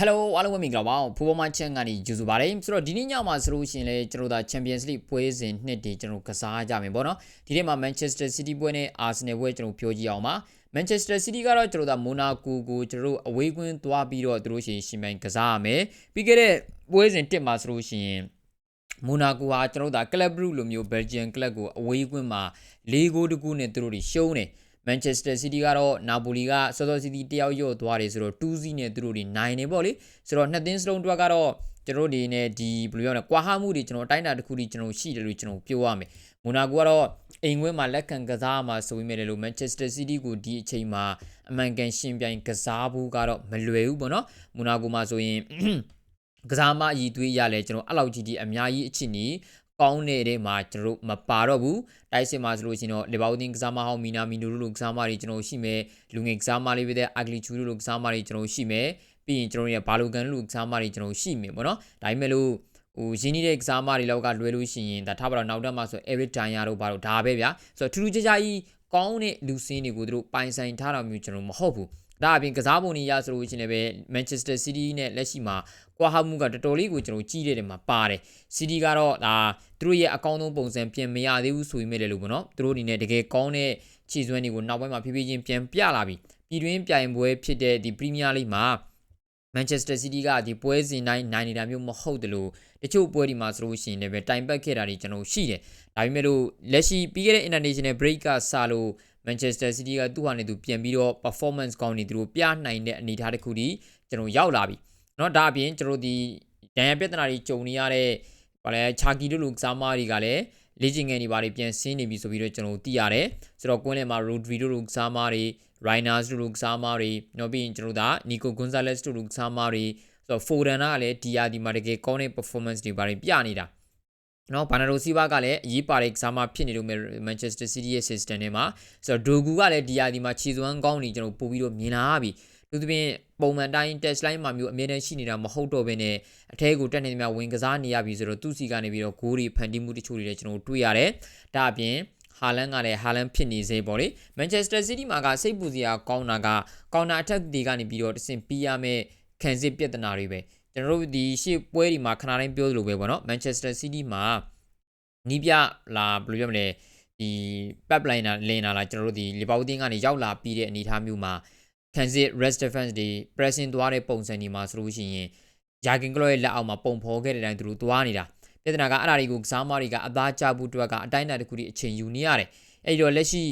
Hello အားလုံးပဲမင်္ဂလာပါဖူဘောမချန်ကနေကြိုဆိုပါရစေဆိုတော့ဒီနေ့ညမှာဆိုလို့ရှိရင်လည်းကျွန်တော်တို့ Champions League ပွဲစဉ်နှစ်တည်ကျွန်တော်ကစားကြမယ်ပေါ့နော်ဒီနေ့မှာ Manchester City ပွဲနဲ့ Arsenal ပွဲကျွန်တော်ပြောကြည့်အောင်ပါ Manchester City ကတော့ကျွန်တော်တို့ Monaco ကိုကျွန်တော်တို့အဝေးကွင်းသွားပြီးတော့သူတို့ရှိရင်ရှင်ပိုင်ကစားရမယ်ပြီးခဲ့တဲ့ပွဲစဉ်တစ်မှာဆိုလို့ရှိရင်မိုနာကိုဟာကျွန်တော်တို့ကလပ်ဘရူလိုမျိုးဘယ်လ်ဂျီယံကလပ်ကိုအဝေးကွင်းမှာ၄ဂိုးတကူနဲ့သူတို့တွေရှုံးတယ် မန်ချက်စတာစီးတီးကတော့နာပိုလီကဆော်ဆော်စီးတီးတယောက်ရော့သွားတယ်ဆိုတော့2-0နဲ့သူတို့တွေနိုင်နေပေါ့လေဆိုတော့နှစ်သင်းစလုံးတွက်ကတော့ကျွန်တော်တို့ဒီနဲ့ဒီဘယ်လိုပြောလဲကွာဟမှုတွေကျွန်တော်အတိုင်းအတာတစ်ခုထိကျွန်တော်ရှိတယ်လို့ကျွန်တော်ပြောရမယ်မိုနာကိုကတော့အိမ်ဝင်းမှာလက်ခံကစားမှာဆိုပြီးမြဲတယ်လို့မန်ချက်စတာစီးတီးကိုဒီအချိန်မှာအမှန်ကန်ရှင်ပြိုင်ကစားဖို့ကတော့မလွယ်ဘူးပေါ့နော်မိုနာကိုမှာဆိုရင်ကစားမအည်သွေးရလဲကျွန်တော်အဲ့လောက်ကြီးဒီအများကြီးအချစ်နေ ကောင်းနေတဲ့မှာကျွန်တော်မပါတော့ဘူးတိုက်စစ်မှာဆိုလို့ရှိရင်တော့လီဗာပူးတင်းကစားမဟောင်းမီနာမီနိုတို့လိုကစားမတွေကျွန်တော်ရှိမယ်လူငယ်ကစားမလေးပဲတဲ့အဂလီချူတို့လိုကစားမတွေကျွန်တော်ရှိမယ်ပြီးရင်ကျွန်တော်ရဲ့ဘာလိုကန်လိုကစားမတွေကျွန်တော်ရှိမယ်ပေါ့နော်ဒါပေမဲ့လို့ဟိုရင်းနှီးတဲ့ကစားမတွေလောက်ကလွယ်လို့ရှိရင်ဒါထားပါတော့နောက်တက်မှာဆို Eric Dyer တို့ဘာလို့ဒါပဲဗျာဆိုတော့ထူးထူးခြားခြားကြီးကောင်းတဲ့လူစင်းတွေကိုတို့ပိုင်ဆိုင်ထားတာမျိုးကျွန်တော်မဟုတ်ဘူး ဒါအပြင်ကစားပုံတွေရဆိုလို့ရှိရင်လည်း Manchester City နဲ့လက်ရှိမှာကွာဟမှုကတော်တော်လေးကိုကျွန်တော်ကြီးတဲ့တယ်မှာပါတယ် City ကတော့ဒါသူတို့ရဲ့အကောင်းဆုံးပုံစံပြင်မရသေးဘူးဆိုပေမဲ့လည်းလို့ပေါ့နော်သူတို့အနေနဲ့တကယ်ကောင်းတဲ့ခြေစွမ်းတွေကိုနောက်ပိုင်းမှာဖြည်းဖြည်းချင်းပြန်ပြလာပြီပြည်တွင်းပြိုင်ပွဲဖြစ်တဲ့ဒီ Premier League မှာ Manchester City ကဒီပွဲစဉ်တိုင်းနိုင်နေတာမျိုးမဟုတ်တယ်လို့တချို့ပွဲဒီမှာဆိုလို့ရှိရင်လည်းပဲတိုင်ပတ်ခဲ့တာတွေကျွန်တော်ရှိတယ်ဒါပေမဲ့လို့လက်ရှိပြီးခဲ့တဲ့ International Break ကစလို့ Manchester City ကသူ့ဟာနဲ့သူပြန်ပြီးတော့ performance ကောင်းနေသူတို့ပြနိုင်တဲ့အနေအထားတစ်ခုဒီကျွန်တော်ရောက်လာပြီเนาะဒါအပြင်ကျွန်တော်ဒီဒဏ်ရာပြဿနာတွေကြုံနေရတဲ့ဘာလဲချာကီတို့လူကစားမတွေကလည်းလေ့ကျင့်ငယ်တွေဘာတွေပြန်ဆင်းနေပြီဆိုပြီးတော့ကျွန်တော်သိရတယ်ဆိုတော့ကွင်းလယ်မှာ Rodri တို့လူကစားမတွေ Rhinos တို့လူကစားမတွေနောက်ပြီးရင်ကျွန်တော်ဒါ Nico Gonzalez တို့လူကစားမတွေဆိုတော့ Foden ကလည်းဒီယာဒီမှာတကယ်ကောင်းတဲ့ performance တွေဘာတွေပြနေတာ နော်ဘာနာရိုစီဗာကလည်းအရေးပါတဲ့ကစားမဖြစ်နေလို့ Manchester City ရဲ့ system ထဲမှာဆိုတော့ဒိုဂူကလည်းဒီယာဒီမှာခြေစွမ်းကောင်းနေကျွန်တော်ပို့ပြီးတော့မြင်လာပြီသူသဖြင့်ပုံမှန်တိုင်း test line မှာမျိုးအမြဲတမ်းရှိနေတာမဟုတ်တော့ဘဲနဲ့အထဲကိုတက်နေသမျှဝင်ကစားနေရပြီဆိုတော့သူ့စီကနေပြီးတော့ဂိုးတွေဖန်တီးမှုတချို့တွေလည်းကျွန်တော်တွေ့ရတယ်ဒါအပြင်ဟာလန်ကလည်းဟာလန်ဖြစ်နေစေပေါ့လေမန်ချက်စတာစီးတီးမှာကစိတ်ပူစရာကောင်းတာကကောင်နာအထက်တွေကနေပြီးတော့တဆင့်ပြီးရမယ့်ခံစစ်ပြဿနာတွေပဲ ကျွန်တော်တို့ဒီရှေ့ပွဲဒီမှာခဏတိုင်းပြောသလိုပဲပေါ့နော်မန်ချက်စတာစီးတီးမှာနီးပြလာဘယ်လိုပြောမလဲဒီ pipeline လာလင်းလာလားကျွန်တော်တို့ဒီလီဗာပူးတင်းကနေရောက်လာပြီးတဲ့အနေအထားမျိုးမှာခံစစ် rest defense တွေ pressing သွားတဲ့ပုံစံတွေမှာဆိုလို့ရှိရင်ယာကင်ကလော့ရဲ့လက်အောက်မှာပုံဖော်ခဲ့တဲ့အတိုင်းသူတို့သွားနေတာပြဿနာကအဲ့ဒါတွေကိုကစားမတွေကအသားကျဖို့အတွက်ကအတိုင်းအတာတစ်ခုတည်းအချိန်ယူနေရတယ်အဲ့ဒီတော့လက်ရှိ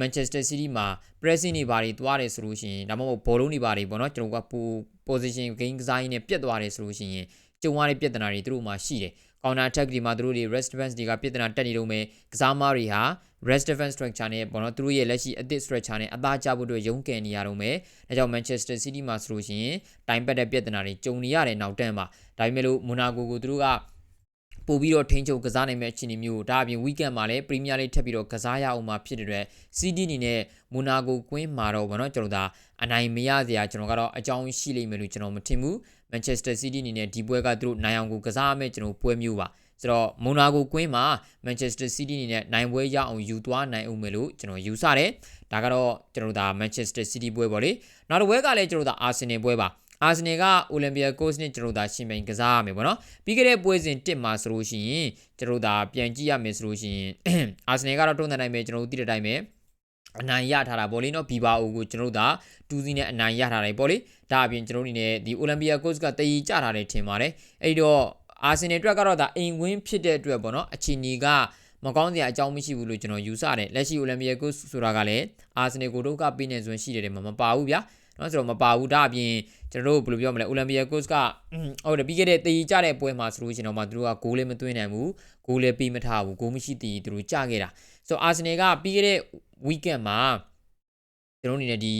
Manchester City မှာ pressing တွေဘာတွေသွားတယ်ဆိုလို့ရှိရင်ဒါမှမဟုတ်ဘောလုံးတွေဘာတွေပေါ့နော်ကျွန်တော်ကပူ position game ကစားရင်းနဲ့ပြတ်သွားတယ်ဆိုလို့ရှိရင်ကြုံရတဲ့ပြဿနာတွေသူတို့မှာရှိတယ် counter attack ဒီမှာသူတို့တွေ rest defense တွေကပြဿနာတက်နေတော့မယ်ကစားမတွေဟာ rest defense structure နဲ့ပေါ့နော်သူတို့ရဲ့လက်ရှိအသစ် structure နဲ့အသားကျဖို့အတွက်ရုန်းကန်နေရတော့မယ်ဒါကြောင့် Manchester City မှာဆိုလို့ရှိရင်တိုင်ပတ်တဲ့ပြဿနာတွေကြုံနေရတဲ့နောက်တန်းမှာဒါပေမဲ့လို့ Monaco ကိုသူတို့က ပို့ပြီးတော့ထိန်းချုပ်ကစားနိုင်မဲ့အခြေအနေမျိုးဒါအပြင် weekend မှာလည်း Premier League ထပ်ပြီးတော့ကစားရအောင်မှာဖြစ်တဲ့အတွက် CD အနေနဲ့ Monaco ကွင်းမှာတော့ဗောနော်ကျွန်တော်ဒါအနိုင်မရစရာကျွန်တော်ကတော့အကြောင်းရှိလိမ့်မယ်လို့ကျွန်တော်မထင်ဘူး Manchester City အနေနဲ့ဒီပွဲကသူတို့နိုင်အောင်ကိုကစားရမယ့်ကျွန်တော်ပွဲမျိုးပါဆိုတော့မိုနာကိုကွင်းမှာ Manchester City အနေနဲ့နိုင်ပွဲရအောင်ယူသွားနိုင်အောင်မယ်လို့ကျွန်တော်ယူဆတယ်ဒါကတော့ကျွန်တော်ဒါ Manchester City ပွဲပေါ့လေနောက်တစ်ပွဲကလည်းကျွန်တော်ဒါ Arsenal ပွဲပါ အာဆင်နယ်ကအိုလံပီယာကိုစ်နဲ့ကျွန်တော်ဒါရှင်ပြိုင်ကစားရမယ်ပေါ့နော်ပြီးခဲ့တဲ့ပွဲစဉ်1မှာဆိုလို့ရှိရင်ကျွန်တော်ဒါပြန်ကြည့်ရမယ်ဆိုလို့ရှိရင်အာဆင်နယ်ကတော့တုံးတဲ့နိုင်ပဲကျွန်တော်တို့သိတဲ့အတိုင်းပဲအနိုင်ရထားတာပေါ့လေနော်ဘီဘာအိုကိုကျွန်တော်တို့ဒါတူးစီနဲ့အနိုင်ရထားတယ်ပေါ့လေဒါအပြင်ကျွန်တော်တို့အနေနဲ့ဒီအိုလံပီယာကိုစ်ကတည်ကြထားတယ်ထင်ပါတယ်အဲ့တော့အာဆင်နယ်အတွက်ကတော့ဒါအိမ်ဝင်းဖြစ်တဲ့အတွက်ပေါ့နော်အချီနီကမကောင်းစရာအကြောင်းမရှိဘူးလို့ကျွန်တော်ယူဆတယ်လက်ရှိအိုလံပီယာကိုဆိုတာကလည်းအာဆင်နယ်ကိုဒုက္ခပေးနေစွမ်းရှိတယ်မှာမပါဘူးဗျာ နော်ဆိုတော့မပါဘူးဒါအပြင်ကျွန်တော်တို့ဘယ်လိုပြောမလဲအိုလံပီယာကိုစ်ကဟုတ်တယ်ပြီးခဲ့တဲ့တည်ကြတဲ့ပွဲမှာဆိုလို့ရှိရင်တော့မှသူတို့ကဂိုးလည်းမသွင်းနိုင်ဘူးဂိုးလည်းပေးမထားဘူးဂိုးမရှိတည်သူတို့ကြခဲ့တာဆိုတော့အာဆင်နယ်ကပြီးခဲ့တဲ့ weekend မှာကျွန်တော်အနေနဲ့ဒီ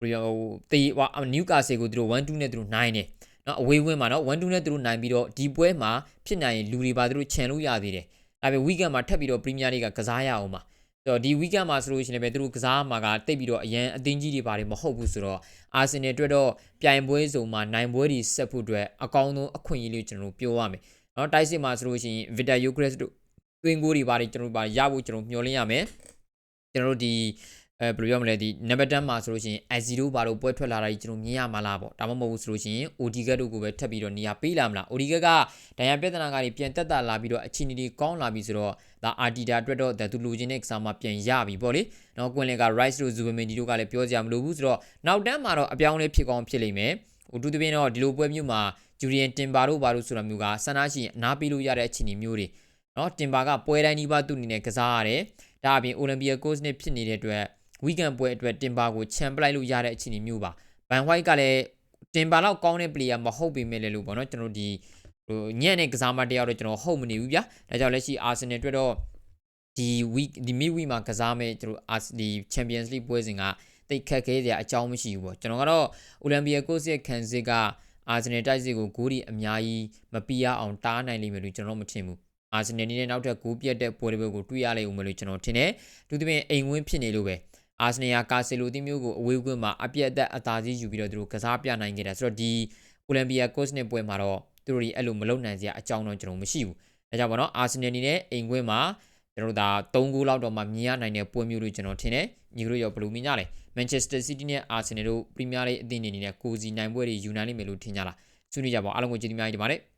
ဘယ်လိုဟိုတည်ဟိုနျူကာဆယ်ကိုသူတို့1-2နဲ့သူတို့နိုင်တယ်နော်အဝေးဝင်းမှာနော်1-2နဲ့သူတို့နိုင်ပြီးတော့ဒီပွဲမှာဖြစ်နိုင်ရင်လူတွေပါသူတို့ခြံလို့ရသေးတယ်ဒါပေမဲ့ weekend မှာထပ်ပြီးတော့ Premier League ကကစားရအောင်ပါဆို တော့ဒီ weekend မှာဆိုလို့ရှိရင်လည်းသူတို့ကစားမှာကတိတ်ပြီးတော့အရန်အသင်းကြီးတွေပါတယ်မဟုတ်ဘူးဆိုတော့ Arsenal အတွက်တော့ပြိုင်ပွဲစုံမှာနိုင်ပွဲတွေဆက်ဖို့အတွက်အကောင်းဆုံးအခွင့်အရေးလေးကျွန်တော်တို့ပြောရမယ်။နော်တိုက်စစ်မှာဆိုလို့ရှိရင် Victor Gyokeres တို့တွင်ကိုတွေပါတယ်ကျွန်တော်တို့ပါရဖို့ကျွန်တော်မျှော်လင့်ရမယ်။ကျွန်တော်တို့ဒီ အဲအဲဘယ်လိုပြောမလဲဒီနံပါတ်10မှာဆိုလို့ရှိရင် S0 ဘာလို့ပွဲထွက်လာတာကြီးကျွန်တော်မြင်ရမှာလားပေါ့ဒါမှမဟုတ်ဘူးဆိုလို့ရှိရင် Odegaard တို့ကိုပဲထပ်ပြီးတော့နေရာပေးလာမလား Odegaard ကဒဏ်ရာပြဿနာကနေပြန်တက်တာလာပြီးတော့အချင်းကြီးကောင်းလာပြီဆိုတော့ဒါ Arteta အတွက်တော့ဒါသူလူချင်းတဲ့ကစားမှပြန်ရပြီပေါ့လေနော်ကွင်လင်က Rice တို့ Zubimendi တို့ကလည်းပြောကြမလို့ဘူးဆိုတော့နောက်တန်းမှာတော့အပြောင်းလဲဖြစ်ကောင်းဖြစ်လိမ့်မယ်ဟိုတူတပြင်းတော့ဒီလိုပွဲမျိုးမှာ Julian Timber တို့ဘာလို့ဆိုတာမျိုးကဆန္ဒရှိရင်အနားပေးလို့ရတဲ့အခြေအနေမျိုးတွေနော် Timber ကပွဲတိုင်းဒီပါသူ့အနေနဲ့ကစားရတယ်ဒါအပြင် Olympiacos နဲ့ဖြစ်နေတဲ့အတွက် weekend ပွဲအတွက်တင်ပါကိုခြံပလိုက်လို့ရတဲ့အခြေအနေမျိုးပါဘန်ဟွိုက်ကလည်းတင်ပါတော့ကောင်းတဲ့ player မဟုတ်ပေမဲ့လည်းလို့ပေါ့နော်ကျွန်တော်ဒီဟိုညံ့တဲ့ကစားမတရားတော့ကျွန်တော်ဟုတ်မနေဘူးဗျာဒါကြောင့်လက်ရှိ Arsenal အတွက်တော့ဒီ week ဒီ mid week မှာကစားမဲ့ကျွန်တော်ဒီ Champions League ပွဲစဉ်ကတိတ်ခက်ခဲစရာအကြောင်းမရှိဘူးပေါ့ကျွန်တော်ကတော့ Olympiacos ရဲ့ခံစစ်က Arsenal တိုက်စစ်ကိုဂိုးဒီအများကြီးမပီရအောင်တားနိုင်လိမ့်မယ်လို့ကျွန်တော်မထင်ဘူးအာဆင်နယ်နဲ့နောက်ထပ်ဂိုးပြတ်တဲ့ပွဲတွေကိုတွေ့ရလိမ့်ဦးမယ်လို့ကျွန်တော်ထင်တယ်။သူသဖြင့်အိမ်ဝင်းဖြစ်နေလို့ပဲ အာဆင်နယ်ကကာဆီလိုတီမျိုးကိုအဝေးကွင်းမှာအပြတ်အသက်အသာကြီးယူပြီးတော့သူတို့ကစားပြနိုင်ခဲ့တယ်ဆိုတော့ဒီအိုလံပီယာကော့စ်နဲ့ပွဲမှာတော့သူတို့တွေအဲ့လိုမလုပ်နိုင်စရာအကြောင်းတော့ကျွန်တော်မရှိဘူး။ဒါကြောင့်ပေါ့နော်အာဆင်နယ်အနေနဲ့အိမ်ကွင်းမှာကျွန်တော်တို့ဒါ3ဂိုးလောက်တော့မှမြင်ရနိုင်တဲ့ပွဲမျိုးလို့ကျွန်တော်ထင်တယ်။ညီတို့ရောဘယ်လိုမြင်ကြလဲ။ Manchester City နဲ့ Arsenal တို့ Premier League အသင်းတွေအနေနဲ့ကိုစီနိုင်ပွဲတွေယူနိုင်လိမ့်မယ်လို့ထင်ကြလား။ဆွေးနွေးကြပါအောင်အားလုံးကိုကျေးဇူးများကြီးတင်ပါတယ်။